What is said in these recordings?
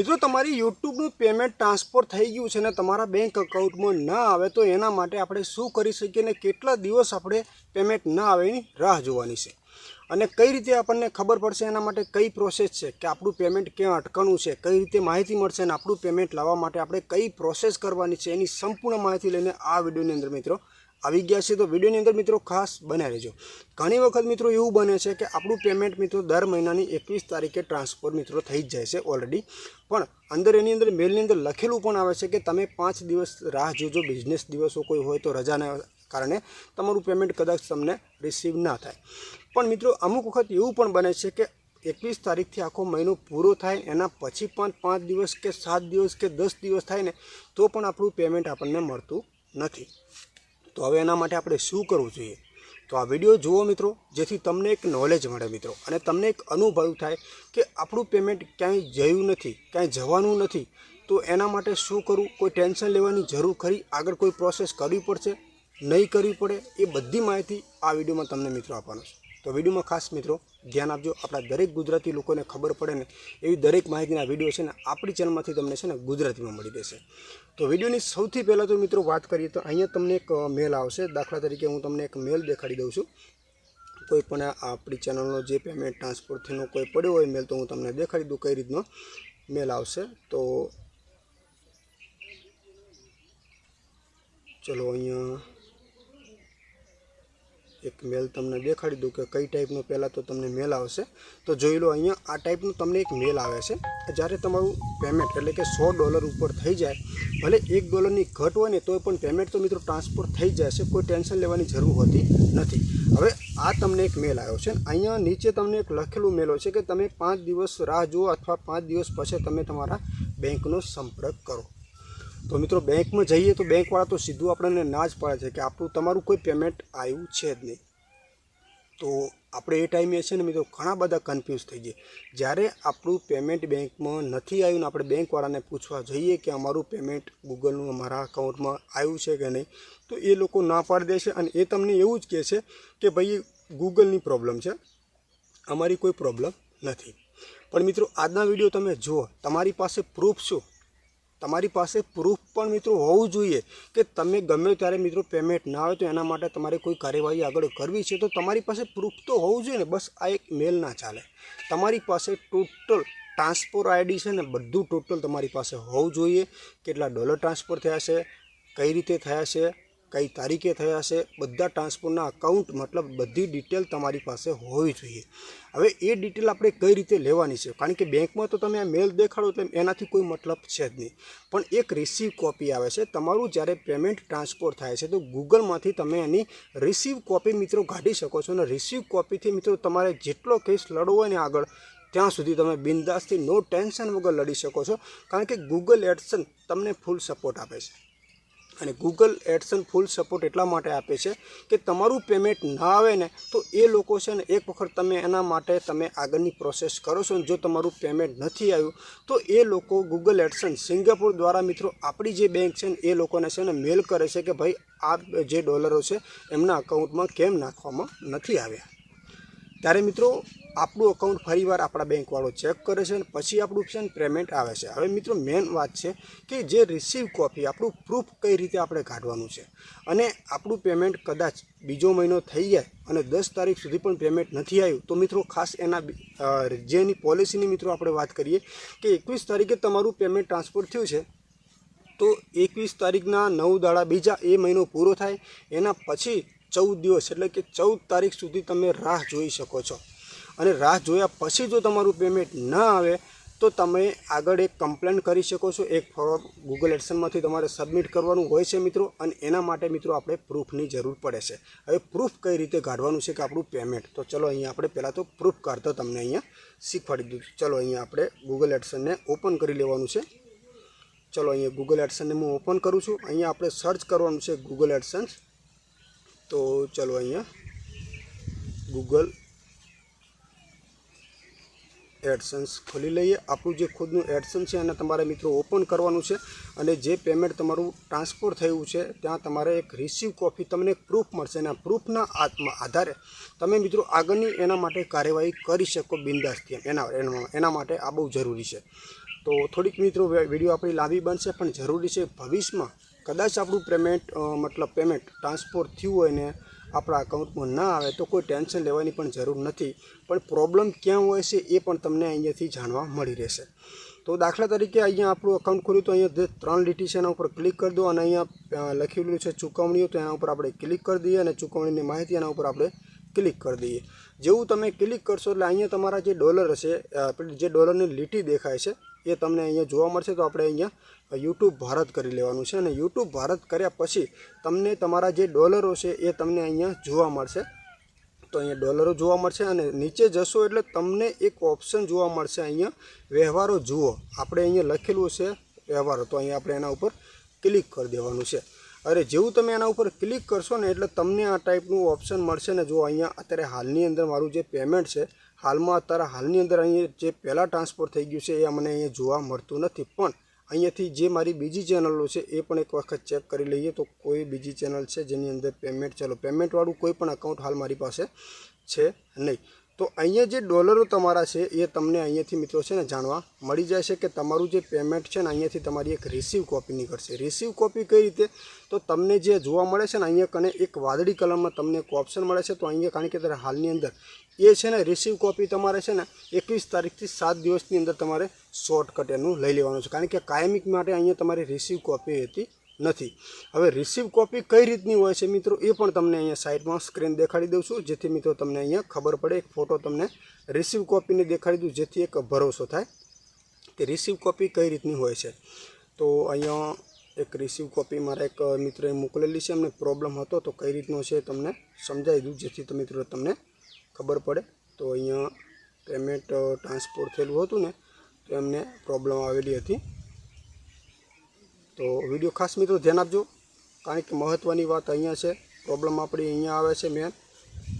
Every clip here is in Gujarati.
મિત્રો, તમારી યુટ્યુબનું પેમેન્ટ ટ્રાન્સફર થઈ ગયું છે ને તમારા બેંક અકાઉન્ટમાં ન આવે તો એના માટે આપણે શું કરી શકીએ અને કેટલા દિવસ આપણે પેમેન્ટ ન આવે એની રાહ જોવાની છે. અને કઈ રીતે આપણને ખબર પડશે એના માટે કઈ પ્રોસેસ છે, કે આપણું પેમેન્ટ ક્યાં અટકણું છે, કઈ રીતે માહિતી મળશે અને આપણું પેમેન્ટ લાવવા માટે આપણે કઈ પ્રોસેસ કરવાની છે એની સંપૂર્ણ માહિતી લઈને આ વિડીયોની અંદર મિત્રો આવી ગયા છે તો વિડીયોની અંદર મિત્રો ખાસ બનાવી રહેજો. ઘણી વખત મિત્રો એવું બને છે કે આપણું પેમેન્ટ મિત્રો દર મહિનાની એકવીસ તારીખે ટ્રાન્સફર મિત્રો થઈ જ જાય છે ઓલરેડી પણ અંદર એની અંદર મેલની અંદર લખેલું પણ આવે છે કે તમે પાંચ દિવસ રાહ જોજો બિઝનેસ દિવસો કોઈ હોય તો રજાના કારણે તમારું પેમેન્ટ કદાચ તમને રિસીવ ના થાય. પણ મિત્રો અમુક વખત એવું પણ બને છે કે એકવીસ તારીખથી આખો મહિનો પૂરો થાય, એના પછી પણ પાંચ દિવસ કે સાત દિવસ કે દસ દિવસ થાય ને, તો પણ આપણું પેમેન્ટ આપણને મળતું નથી. તો હવે એના માટે આપણે શું કરવું જોઈએ? તો આ વીડિયો જુઓ મિત્રો, જેથી તમને એક નોલેજ મળે મિત્રો, અને તમને એક અનુભવ થાય કે આપણું પેમેન્ટ ક્યાંય જયું નથી, ક્યાંય જવાનું નથી. તો એના માટે શું કરવું? કોઈ ટેન્શન લેવાની જરૂર ખરી? આગળ કોઈ પ્રોસેસ કરવી પડશે? નહીં કરવી પડે? એ બધી માહિતી આ વિડીયોમાં તમને મિત્રો આપવાનો છે. તો વિડીયોમાં ખાસ મિત્રો ધ્યાન આપજો. આપણા દરેક ગુજરાતી લોકોને ખબર પડે ને એવી દરેક માહિતીના વીડિયો છે ને આપણી ચેનલમાંથી તમને છે ને ગુજરાતીમાં મળી રહેશે. તો વિડીયોની સૌથી પહેલાં તો મિત્રો વાત કરીએ તો અહીંયા તમને એક મેલ આવશે. દાખલા તરીકે હું તમને એક મેલ દેખાડી દઉં છું. કોઈ પણ આપણી ચેનલનો જે પેમેન્ટ ટ્રાન્સફરથીનો કોઈ પડ્યો હોય મેલ તો હું તમને દેખાડી દઉં કઈ રીતનો મેલ આવશે. તો ચલો અહીંયા એક મેલ તમને દેખાડી દઉં કે કઈ ટાઈપનો પહેલાં તો તમને મેલ આવશે. તો જોઈ લો અહીંયા આ ટાઈપનું તમને એક મેલ આવે છે. જ્યારે તમારું પેમેન્ટ એટલે કે સો ડોલર ઉપર થઈ જાય, ભલે એક ડોલરની ઘટ હોય ને તોય પણ પેમેન્ટ તો મિત્રો ટ્રાન્સફર થઈ જશે, કોઈ ટેન્શન લેવાની જરૂર હોતી નથી. હવે આ તમને એક મેલ આવ્યો છે. અહીંયા નીચે તમને એક લખેલું મેલ છે કે તમે પાંચ દિવસ રાહ જુઓ અથવા પાંચ દિવસ પછી તમે તમારા બેંકનો સંપર્ક કરો. તો મિત્રો બેંકમાં જઈએ તો બેંકવાળા તો સીધું આપણને ના જ પાડે છે કે આપણું તમારું કોઈ પેમેન્ટ આવ્યું છે જ નહીં. તો આપણે એ ટાઈમે છે ને મિત્રો ઘણા બધા કન્ફ્યુઝ થઈ જઈએ. જ્યારે આપણું પેમેન્ટ બેંકમાં નથી આવ્યું ને આપણે બેંકવાળાને પૂછવા જઈએ કે અમારું પેમેન્ટ ગૂગલનું અમારા અકાઉન્ટમાં આવ્યું છે કે નહીં, તો એ લોકો ના પાડી દે છે અને એ તમને એવું જ કહે છે કે ભાઈ ગૂગલની પ્રોબ્લેમ છે, અમારી કોઈ પ્રોબ્લેમ નથી. પણ મિત્રો આજના વીડિયો તમે જુઓ, તમારી પાસે પ્રૂફ શું? તમારી પાસે પ્રૂફ પણ મિત્રો હોવું જોઈએ કે તમે ગમે ત્યારે મિત્રો પેમેન્ટ ના આવે તો એના માટે તમારે કોઈ કાર્યવાહી આગળ કરવી છે. તો તમારી પાસે પ્રૂફ તો હોવું જોઈએ ને, બસ આ એક મેલ ના ચાલે. તમારી પાસે ટોટલ ટ્રાન્સફર આઈડી છે ને, બધું ટોટલ તમારી પાસે હોવું જોઈએ. કેટલા ડોલર ટ્રાન્સફર થયા છે, કઈ રીતે થયા છે કઈ તારીખે થયા છે બધા ટ્રાન્સફરના અકાઉન્ટ મતલબ બધી ડિટેલ તમારી પાસે હોવી જોઈએ. હવે એ ડિટેલ આપણે કઈ રીતે લેવાની છે? કારણ કે બેંકમાં તો તમે આ મેલ દેખાડો એટલે એનાથી કોઈ મતલબ છે જ નહીં. પણ એક રિસીવ કોપી આવે છે. તમારું જ્યારે પેમેન્ટ ટ્રાન્સફર થાય છે, તો ગૂગલમાંથી તમે એની રિસીવ કોપી મિત્રો કાઢી શકો છો અને રિસીવ કોપીથી મિત્રો તમારે જેટલો કેસ લડવો હોય ને આગળ, ત્યાં સુધી તમે બિંદાસથી નો ટેન્શન વગર લડી શકો છો. કારણ કે ગૂગલ એડસન તમને ફૂલ સપોર્ટ આપે છે. અને ગૂગલ એડસન ફૂલ સપોર્ટ એટલા માટે આપે છે કે તમારું પેમેન્ટ ના આવે ને, તો એ લોકો છે ને એક વખત તમે એના માટે તમે આગળની પ્રોસેસ કરો છો જો તમારું પેમેન્ટ નથી આવ્યું, તો એ લોકો ગૂગલ એડસન સિંગાપુર દ્વારા મિત્રો આપણી જે બેંક છે ને, એ લોકોને છે ને મેલ કરે છે કે ભાઈ આ જે ડોલરો છે, એમના અકાઉન્ટમાં કેમ નાખવામાં નથી આવ્યા. ત્યારે મિત્રો, આપણું અકાઉન્ટ ફરીવાર આપણા બેંકવાળો ચેક કરે છે અને પછી આપણું છે પેમેન્ટ આવે છે. હવે મિત્રો મેન વાત છે કે જે રિસીવ કોપી આપણું પ્રૂફ કઈ રીતે આપણે કાઢવાનું છે? અને આપણું પેમેન્ટ કદાચ બીજો મહિનો થઈ જાય અને દસ તારીખ સુધી પણ પેમેન્ટ નથી આવ્યું, તો મિત્રો, ખાસ એના જેની પોલિસીની મિત્રો આપણે વાત કરીએ કે એકવીસ તારીખે તમારું પેમેન્ટ ટ્રાન્સફર થયું છે, તો એકવીસ તારીખના નવ દાડા બીજા એ મહિનો પૂરો થાય, એના પછી ચૌદ દિવસ એટલે કે ચૌદ તારીખ સુધી તમે રાહ જોઈ શકો છો. અને રાહ જોયા પછી જો તમારું પેમેન્ટ ન આવે, તો તમે આગળ એક કમ્પ્લેન કરી શકો છો. એક ફોર્મ ગૂગલ એડસનમાંથી તમારે સબમિટ કરવાનું હોય છે મિત્રો, અને એના માટે મિત્રો આપણે પ્રૂફની જરૂર પડે છે. હવે પ્રૂફ કઈ રીતે કાઢવાનું છે કે આપણું પેમેન્ટ તો ચલો અહીંયા આપણે પહેલાં તો પ્રૂફ કાઢતો તમને અહીંયા શીખવાડી દીધું ચલો અહીંયા આપણે ગૂગલ એડસનને ઓપન કરી લેવાનું છે. ચલો અહીંયા ગૂગલ એડસનને હું ઓપન કરું છું. અહીંયા આપણે સર્ચ કરવાનું છે ગૂગલ એડસન્સ તો ચલો અહીંયા ગૂગલ એડસન્સ ખોલી લઈએ. આપણું જે ખુદનું એડસન્સ છે એને તમારે મિત્રો ઓપન કરવાનું છે અને જે પેમેન્ટ તમારું ટ્રાન્સફર થયું છે, ત્યાં તમારે એક રિસીવ કોપી તમને પ્રૂફ મળશે. અને પ્રૂફના આત્મા આધારે તમે મિત્રો આગળની એના માટે કાર્યવાહી કરી શકો બિંદાસ્તી એના એના એના માટે આ બહુ જરૂરી છે. તો થોડીક મિત્રો વીડિયો આપણી લાંબી બનશે, પણ જરૂરી છે ભવિષ્યમાં કદાચ આપણું પેમેન્ટ મતલબ પેમેન્ટ ટ્રાન્સફર થયું હોય ને આપણા અકાઉન્ટમાં ના આવે તો કોઈ ટેન્શન લેવાની પણ જરૂર નથી. પણ પ્રોબ્લેમ ક્યાં હોય છે એ પણ તમને અહીંયાથી જાણવા મળી રહેશે. તો દાખલા તરીકે અહીંયા આપણું અકાઉન્ટ ખોલ્યું તો અહીંયા ત્રણ લીટી છે એના ઉપર ક્લિક કરી દો અને અહીંયા લખેલું છે ચૂકવણીઓ તો એના ઉપર આપણે ક્લિક કરી દઈએ અને ચૂકવણીની માહિતી એના ઉપર આપણે ક્લિક કરી દઈએ. જેવું તમે ક્લિક કરશો એટલે અહીંયા તમારા જે ડોલર હશે જે ડોલરની લીટી દેખાય છે એ તમને અહીંયા જોવા મળશે, તો આપણે અહીંયા યુટ્યુબ ભારત કરી લેવાનું છે. અને યુટ્યુબ ભારત કર્યા પછી તમને તમારા જે ડોલરો છે એ તમને અહીંયા જોવા મળશે. તો અહીંયા ડોલરો જોવા મળશે અને નીચે જશો એટલે તમને એક ઓપ્શન જોવા મળશે અહીંયા, વ્યવહારો જુઓ. આપણે અહીંયા લખેલું છે વ્યવહારો. તો અહીંયા આપણે એના ઉપર ક્લિક કરી દેવાનું છે. અરે, જેવું તમે એના ઉપર ક્લિક કરશો ને એટલે તમને આ ટાઈપનું ઓપ્શન મળશે ને જો અહીંયા અત્યારે હાલની અંદર મારું જે પેમેન્ટ છે, હાલમાં અત્યારે હાલની અંદર અહીંયા જે પહેલાં ટ્રાન્સફર થઈ ગયું છે એ મને અહીંયા જોવા મળતું નથી. પણ અહીંયાથી જે મારી બીજી ચેનલો છે એ પણ એક વખત ચેક કરી લઈએ તો કોઈ બીજી ચેનલ છે જેની અંદર પેમેન્ટ ચાલો પેમેન્ટવાળું કોઈ પણ અકાઉન્ટ હાલ મારી પાસે છે નહીં. તો અહીંયા જે ડોલરો તમારા છે, એ તમને અહીંયાથી મિત્રો છે ને જાણવા મળી છે કે તમારું જે પેમેન્ટ છે ને અહીંયાથી તમારી એક રિસીવ કોપી નીકળશે. રિસીવ કોપી કઈ રીતે? તો તમને જે જોવા મળે છે ને અહીંયા કને એક વાદળી કલરમાં તમને એક ઓપ્શન મળે છે. તો અહીંયા કારણ કે અત્યારે હાલની અંદર એ છે ને રિસીવ કોપી તમારે છે ને એકવીસ તારીખથી સાત દિવસની અંદર તમારે શોર્ટકટ એનું લઈ લેવાનું છે. કારણ કે કાયમિક માટે અહીંયા તમારી રિસીવ કોપી હતી. નથી. હવે રિસીવ કોપી કઈ રીતની હોય છે મિત્રો એ પણ તમને અહીંયા સાઈડમાં સ્ક્રીન દેખાડી દઉં છું. જેથી મિત્રો તમને અહીંયા ખબર પડે, એક ફોટો તમને રિસીવ કોપીની દેખાડી દઉં, જેથી એક ભરોસો થાય કે રિસીવ કોપી કઈ રીતની હોય છે. તો અહીંયા એક રિસીવ કોપી મારા એક મિત્રએ મોકલેલી છે, એમને પ્રોબ્લેમ હતો, તો કઈ રીતનો છે તમને સમજાવી દઉં, જેથી મિત્રો તમને ખબર પડે. તો અહીંયા પેમેન્ટ ટ્રાન્સફર થયેલું હતું ને, તો એમને પ્રોબ્લેમ આવેલી હતી. તો વીડિયો ખાસ મિત્રો ધ્યાન આપજો. કારણ કે મહત્ત્વની વાત અહીંયા છે. પ્રોબ્લેમ આપણી અહીંયા આવે છે મેન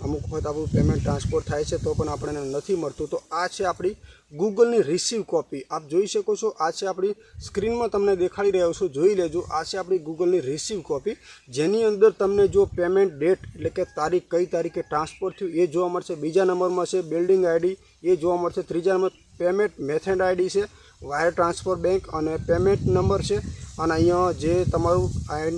અમુક વખત આપણું પેમેન્ટ ટ્રાન્સફર થાય છે તો પણ આપણને નથી મળતું. તો આ છે આપણી ગૂગલની રિસીવ કોપી આપ જોઈ શકો છો, આ છે આપણી સ્ક્રીનમાં તમને દેખાડી રહ્યો છું. જોઈ લેજો, આ છે આપણી ગૂગલની રિસીવ કોપી જેની અંદર તમને જો પેમેન્ટ ડેટ એટલે કે તારીખ, કઈ તારીખે ટ્રાન્સફર થયું, એ જોવા મળશે. બીજા નંબરમાં છે બિલ્ડિંગ આઈડી એ જોવા મળશે. ત્રીજા નંબર પેમેન્ટ મેથડ આઈડી છે. વાયર ટ્રાન્સફર બેંક અને પેમેન્ટ નંબર છે. અને અહીંયા જે તમારું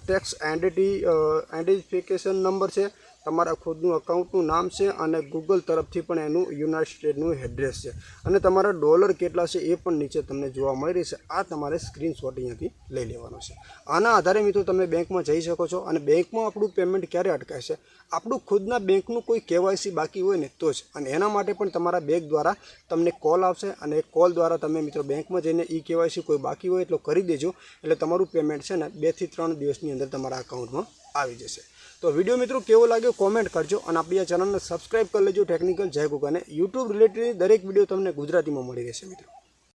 ટેક્સ એન્ટિટી આઈડેન્ટિફિકેશન નંબર છે તમારા ખુદનું અકાઉન્ટનું નામ છે અને ગૂગલ તરફથી પણ એનું યુનાઇટેડ સ્ટેટનું એડ્રેસ છે. અને તમારા ડોલર કેટલા છે એ પણ નીચે તમને જોવા મળી રહેશે. આ તમારે સ્ક્રીનશોટ અહીંયાથી લઈ લેવાનો છે. આના આધારે મિત્રો તમે બેંકમાં જઈ શકો છો અને બેંકમાં આપણું પેમેન્ટ ક્યારે અટકાશે આપણું ખુદના બેંકનું કોઈ કેવાયસી બાકી હોય ને તો જ. અને એના માટે પણ તમારા બેંક દ્વારા તમને કોલ આવશે અને કોલ દ્વારા તમે મિત્રો બેંકમાં જઈને ઈ કેવાયસી કોઈ બાકી હોય એટલો કરી દેજો. એટલે તમારું પેમેન્ટ છે ને બેથી ત્રણ દિવસની અંદર તમારા અકાઉન્ટમાં આવી જશે. તો વીડિયો મિત્રો કેવો લાગ્યો કોમેન્ટ કરજો અને આપણી આ ચેનલને સબસ્ક્રાઇબ કરી લેજો ટેકનિકલ જય અને યુટ્યુબ રિલેટેડ દરેક વીડિયો તમને ગુજરાતીમાં મળી રહેશે મિત્રો.